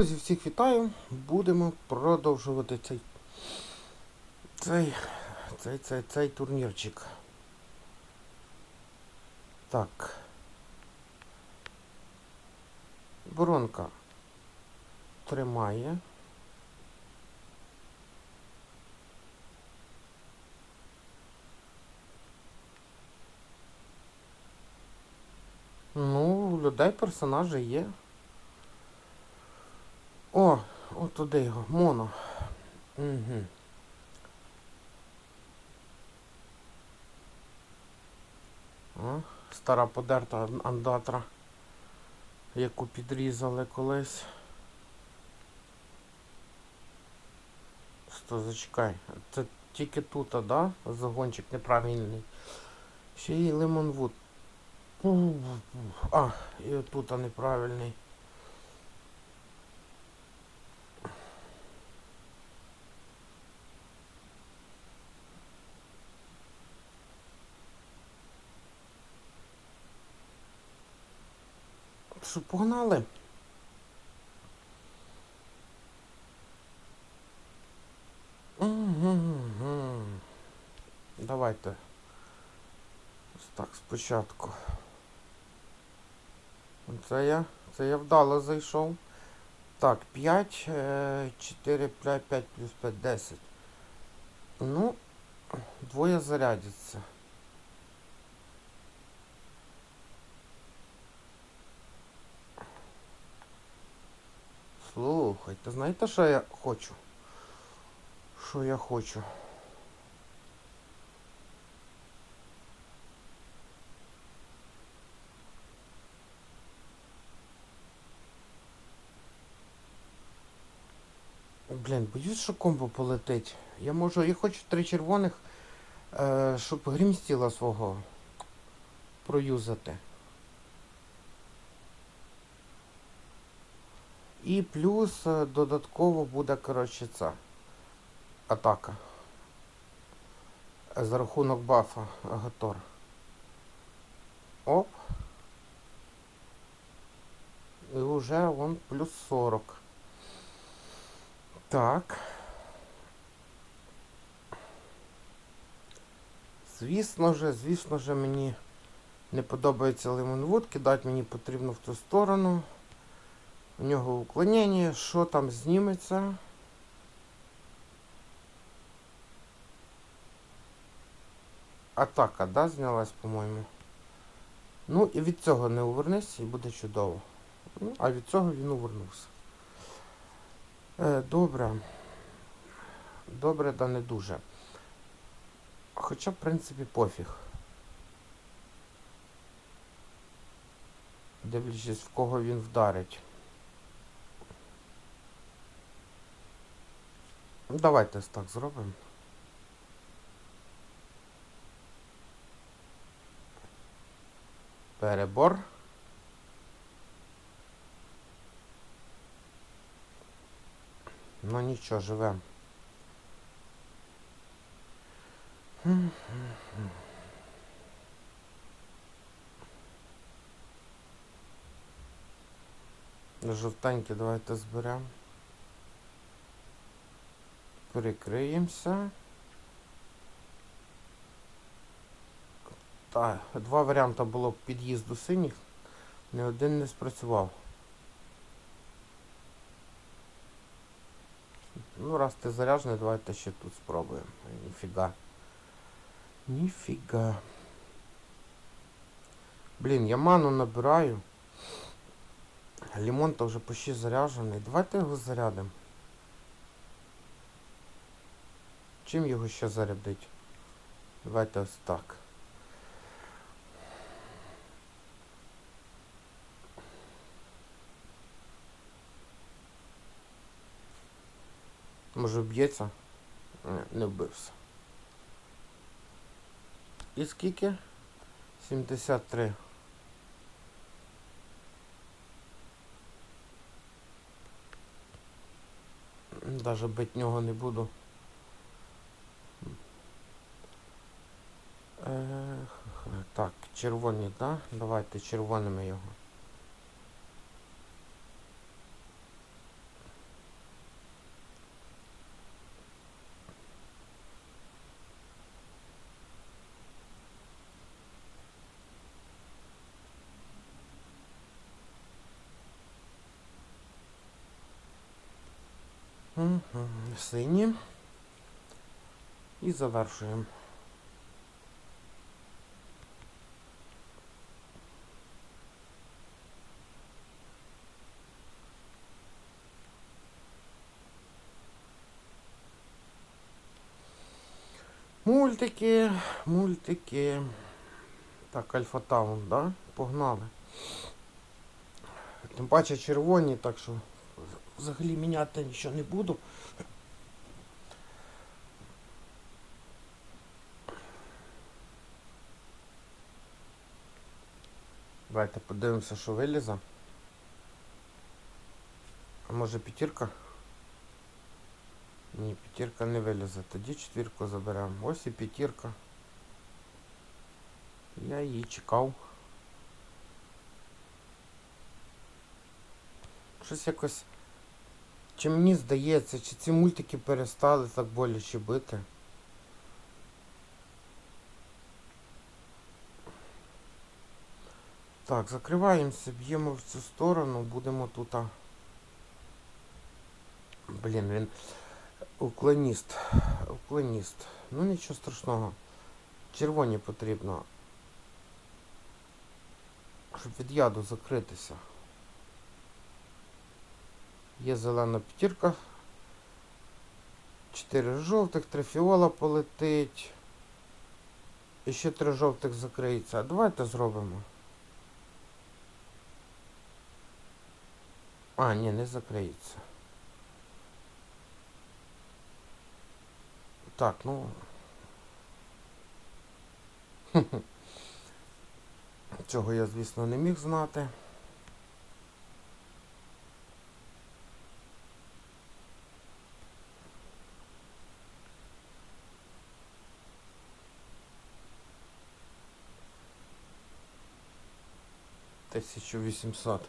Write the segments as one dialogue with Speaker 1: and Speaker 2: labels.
Speaker 1: Друзі, всіх вітаю. Будемо продовжувати цей цей цей цей цей турнірчик. Так. Воронка тримає. Ну, людей персонажі є. О, от туди його, моно. Угу. О, стара подерта андатра, яку підрізали колись. Сто зачекай. Це тільки тут, а, да? Загончик неправильний. Ще й лимонвуд. А, і тут неправильний. Що, погнали? Давайте. Ось так, спочатку. Це я, це я вдало зайшов. Так, 5, 4, 5, 5 плюс 5, 10. Ну, двоє зарядяться. Слухайте, знаєте, що я хочу? Що я хочу? Блін, боюсь, що комбо полетить. Я можу, я хочу три червоних, е, щоб грімстіла свого проюзати. І плюс е, додатково буде, коротше, ця атака. Е, За рахунок бафа Гатор. Оп. І вже вон плюс 40. Так. Звісно же, звісно же, мені не подобається лимонвуд, кидати мені потрібно в ту сторону. У нього уклонення, що там зніметься. Атака, да, знялась, по-моєму. Ну і від цього не увернись і буде чудово. Ну, а від цього він увернувся. Е, Добре. Добре, да не дуже. Хоча, в принципі, пофіг. Дивлячись, в кого він вдарить. Ну, Давайте так зробимо. Перебор. Ну нічого, живем. Жовтенькі давайте зберемо. Перекриємося. Так, два варіанти було під'їзду синіх. Ні один не спрацював. Ну, раз ти заряджений, давайте ще тут спробуємо. Ніфіга. Ніфіга. Блін, я ману набираю. Лімон то вже почти заряджений. Давайте його зарядимо. Чим його ще зарядить? Давайте ось так. Може вб'ється? Ні, не вбився. І скільки? 73. Даже бить нього не буду. Так, червоні, да? Давайте червоними його. Угу, сині. І завершуємо. Мультики, мультики. Так, Альфа Таун, да? Погнали. Тим паче червоні, так що взагалі міняти нічого не буду. Давайте подивимося, що вилізе. А може п'ятірка? Ні, п'ятірка не вилізе. Тоді четвірку заберемо. Ось і п'ятірка. Я її чекав. Щось якось. Чи мені здається, чи ці мультики перестали так боляче бити? Так, закриваємося, б'ємо в цю сторону, будемо тут. Блін, він уклоніст. Уклоніст. Ну нічого страшного. Червоні потрібно. Щоб від яду закритися. Є зелена п'ятірка. Чотири жовтих, три фіола полетить. І ще три жовтих закриється. Давайте зробимо. А, ні, не закриється. Так, ну. Цього я, звісно, не міг знати. Тисячу вісімсот.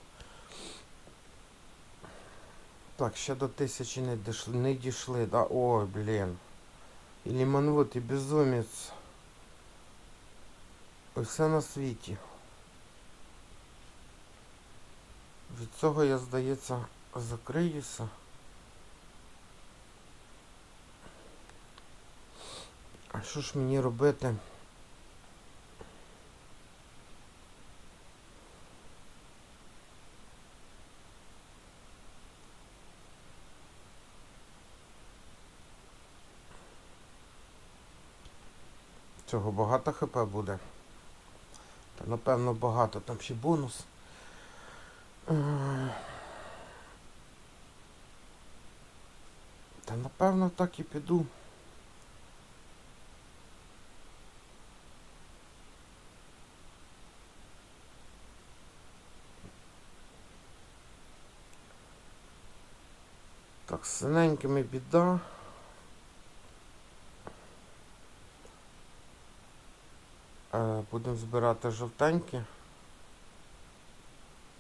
Speaker 1: Так, ще до тисячі не дійшли, не дійшли, да? Ой, блін. І лімонвуд, і безумець. Все на світі. Від цього я, здається, закриюся. А що ж мені робити? Цього багато хп буде. Та напевно багато, там ще бонус. Та напевно так і піду. Так, синенькими біда. Е, Будемо збирати жовтенькі.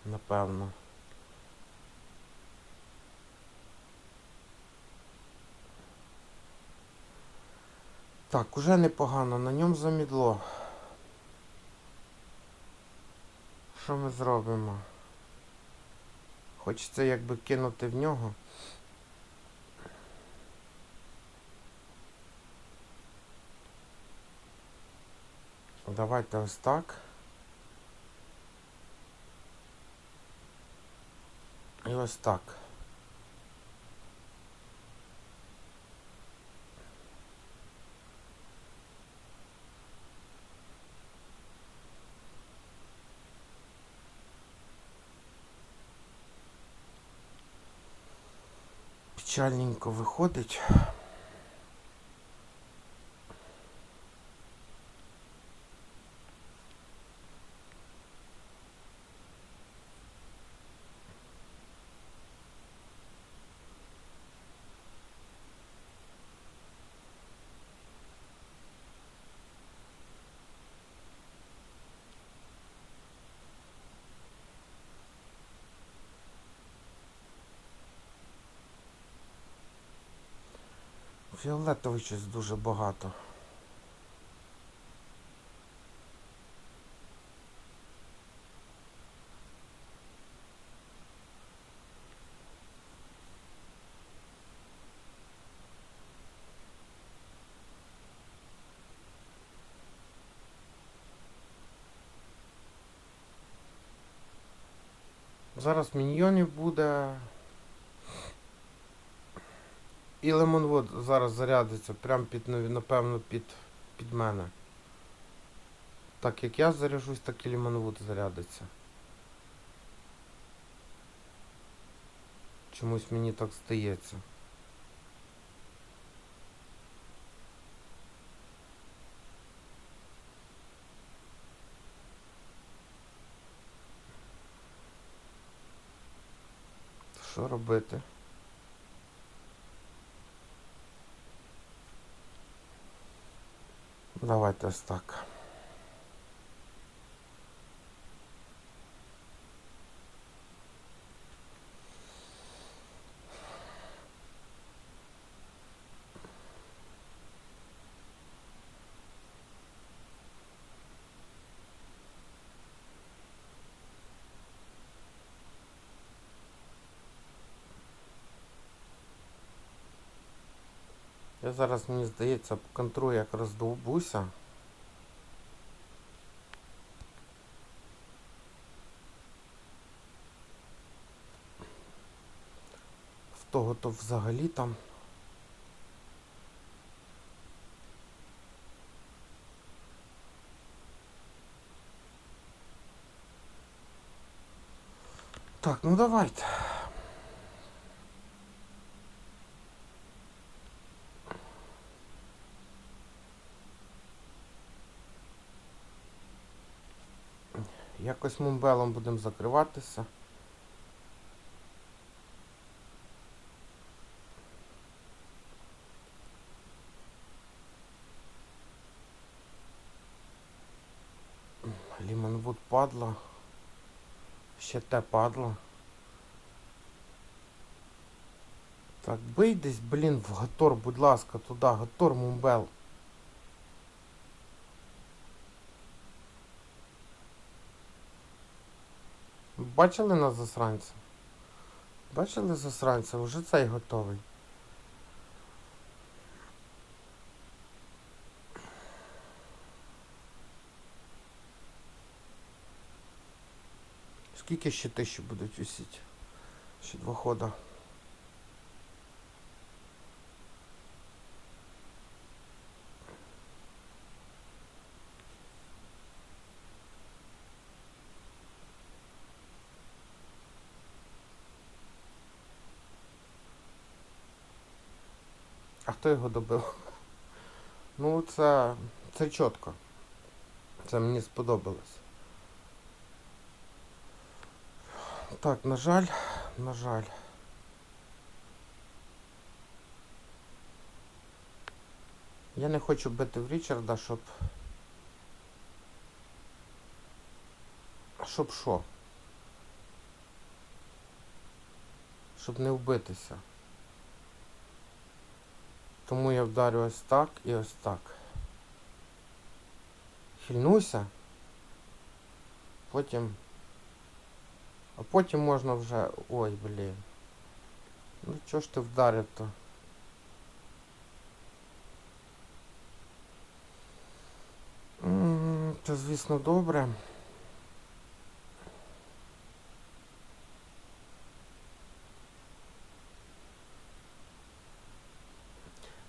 Speaker 1: Напевно. Так, уже непогано, на ньому замідло. Що ми зробимо? Хочеться якби кинути в нього. Давайте ось так. І ось так. Печальненько виходить. Фіолетовий щось дуже багато. Зараз міньйонів буде. І лимонвод зараз зарядиться прямо під, напевно, під, під мене. Так як я заряжусь, так і лимонвуд зарядиться. Чомусь мені так здається. Що робити? Давайте ось так. Зараз, мені здається, по поконтрую, як роздовбуся. В того то взагалі там. Так, ну давайте. Якось мумбелом будемо закриватися. Лімонвуд падла. Ще те падло. Так, бий десь, блін, в Гатор, будь ласка, туди, Гатор Мумбел. Бачили нас засранця? Бачили засранця? Уже цей готовий. Скільки ще тисячі будуть висіти? Ще два хода. Хто його добив? Ну, це, це чітко. Це мені сподобалось. Так, на жаль, на жаль. Я не хочу бити в Річарда, щоб. Щоб що? Щоб не вбитися. Тому я вдарю ось так і ось так. Хильнуся. Потім. А потім можна вже... Ой, блін. Ну чого ж ти вдарив то? Це, звісно, добре.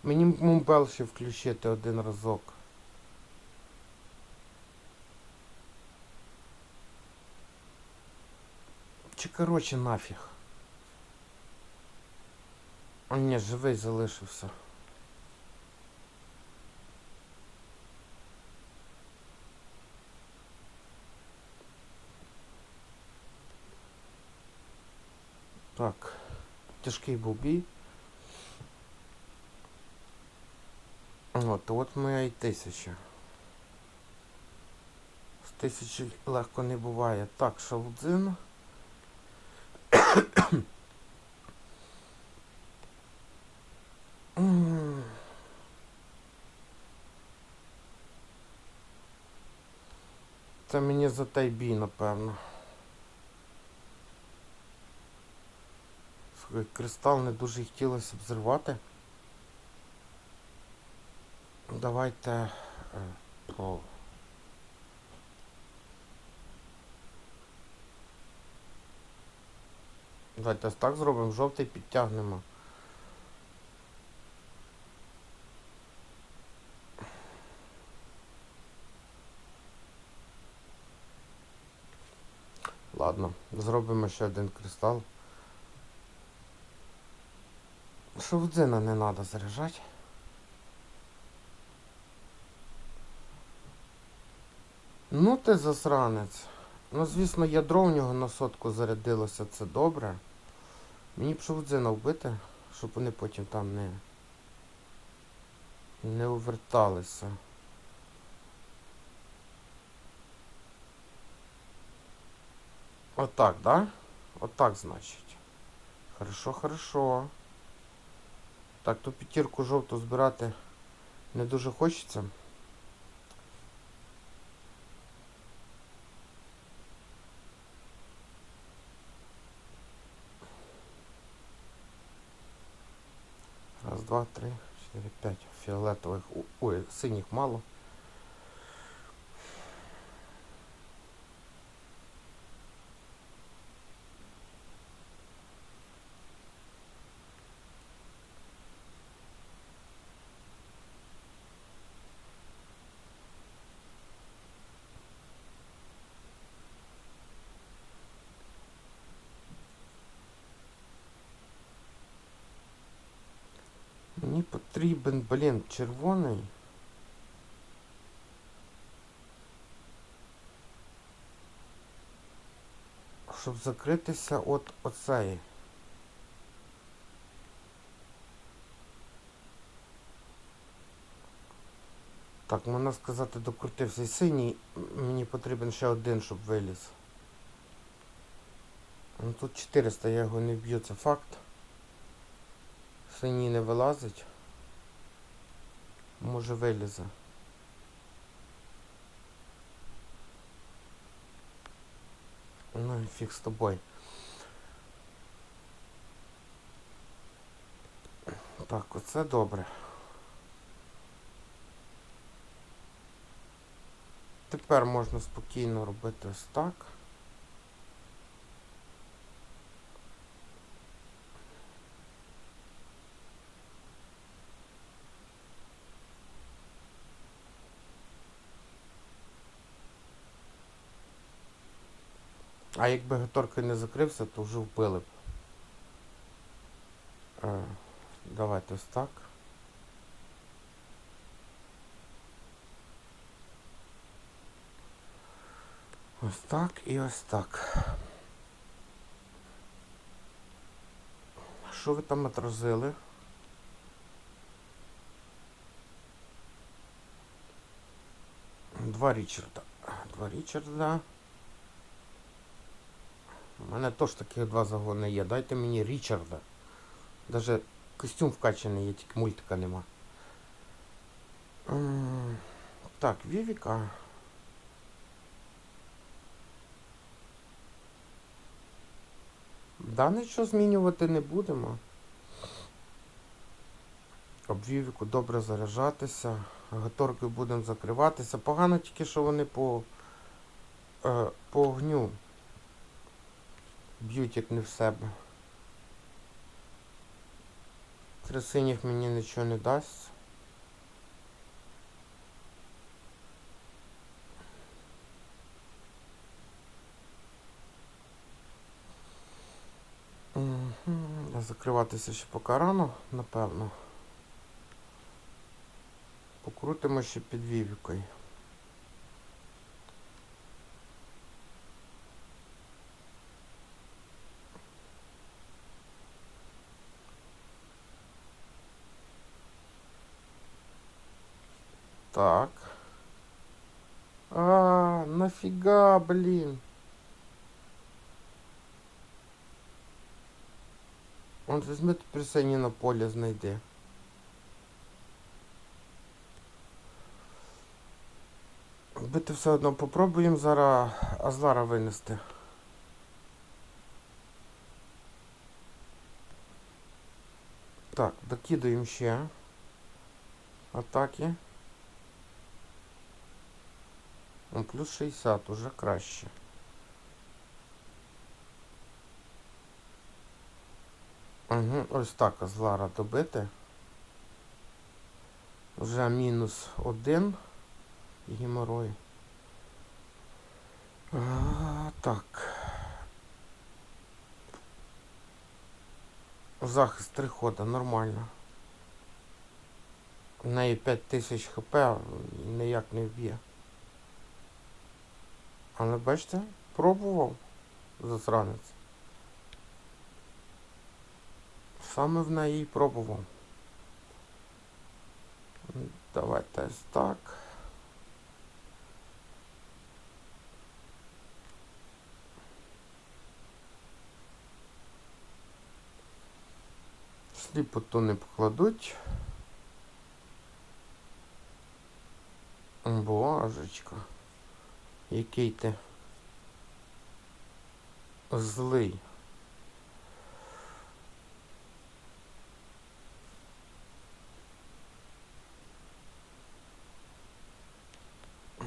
Speaker 1: Мені мумбел ще включити один разок. Чи короче нафіг. А ні, живий залишився. Так, тяжкий був бій. От, от моя і тисяча. З тисячі легко не буває. Так, шалдзин. М. Це мені за той напевно. Кристал не дуже хотілося б зривати. Давайте е, про. Давайте так зробимо, жовтий підтягнемо. Ладно, зробимо ще один кристал. Шовдзина не треба заряджати. Ну ти засранець. Ну, звісно, ядро в нього на сотку зарядилося, це добре. Мені б шовдзина вбити, щоб вони потім там не. не уверталися. Отак, да? Отак, значить. Хорошо, хорошо. Так, ту п'ятірку жовту збирати не дуже хочеться. Раз, два, три, чотири, п'ять. Фіолетових. Ой, синіх мало. Мені потрібен, блін, червоний. Щоб закритися от оцеї. Так, можна сказати, докрутився і синій. Мені потрібен ще один, щоб виліз. Ну тут 400, я його не вб'ю, це факт. Синій не вилазить. Може вилізе. Ну і фіг з тобою. Так, оце добре. Тепер можна спокійно робити ось так. А якби Гаторка не закрився, то вже вбили б. Е, давайте ось так. Ось так і ось так. Що ви там отразили? Два Річарда. Два Річарда. У мене теж таких два загони є. Дайте мені Річарда. Даже костюм вкачаний є, тільки мультика нема. Так, Вівіка. Да, нічого змінювати не будемо. Об Вівіку добре заряджатися. Гаторки будемо закриватися. Погано тільки, що вони по, е, по огню б'ють як не в себе. Три синіх мені нічого не дасть. Закриватися ще поки рано, напевно. Покрутимо ще під вівікою. Так. А, нафига, блин. Он візьме тепер сині на полі знайде. Бити все одно попробуємо зараз Азлара винести. Так, докидуємо ще. Атаки. Он плюс 60, уже краще. Угу, ось так злара добити. Вже мінус один геморой. А, так. Захист три хода, нормально. У неї 5000 хп ніяк не вб'є. Але бачите, пробував засранець. Саме в неї пробував. Давайте ось так. Сліпоту не покладуть. Божечко. Який ти злий.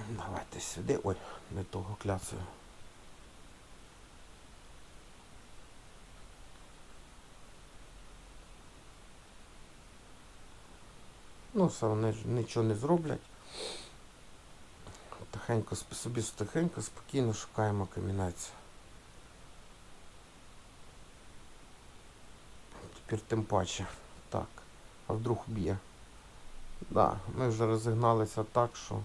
Speaker 1: Давайте сюди. Ой, не того кляцаю. Ну, все, вони нічого не зроблять. Тихенько собі тихенько, спокійно шукаємо камінець. Тепер тим паче. Так. А вдруг б'є. Да, ми вже розігналися так, що.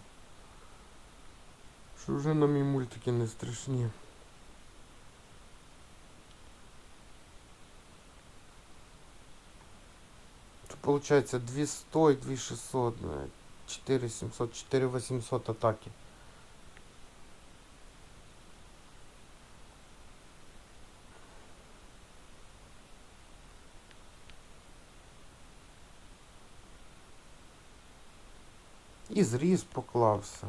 Speaker 1: Що вже нам і мультики не страшні. Виходить 200 і 2600, 4700, 4800 атаки. і зріз поклався.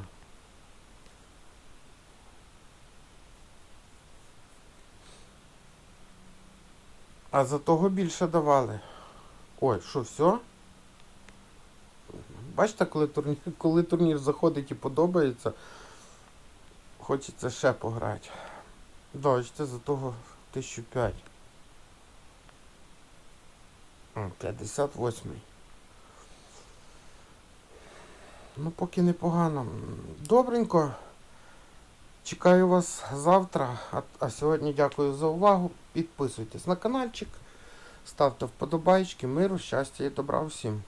Speaker 1: А за того більше давали. Ой, що, все? Бачите, коли турнір, коли турнір заходить і подобається, хочеться ще пограти. Бачите, за того 1005. 58-й. Ну, поки непогано. Добренько. Чекаю вас завтра. А, а сьогодні дякую за увагу. Підписуйтесь на каналчик, ставте вподобайки, миру, щастя і добра всім.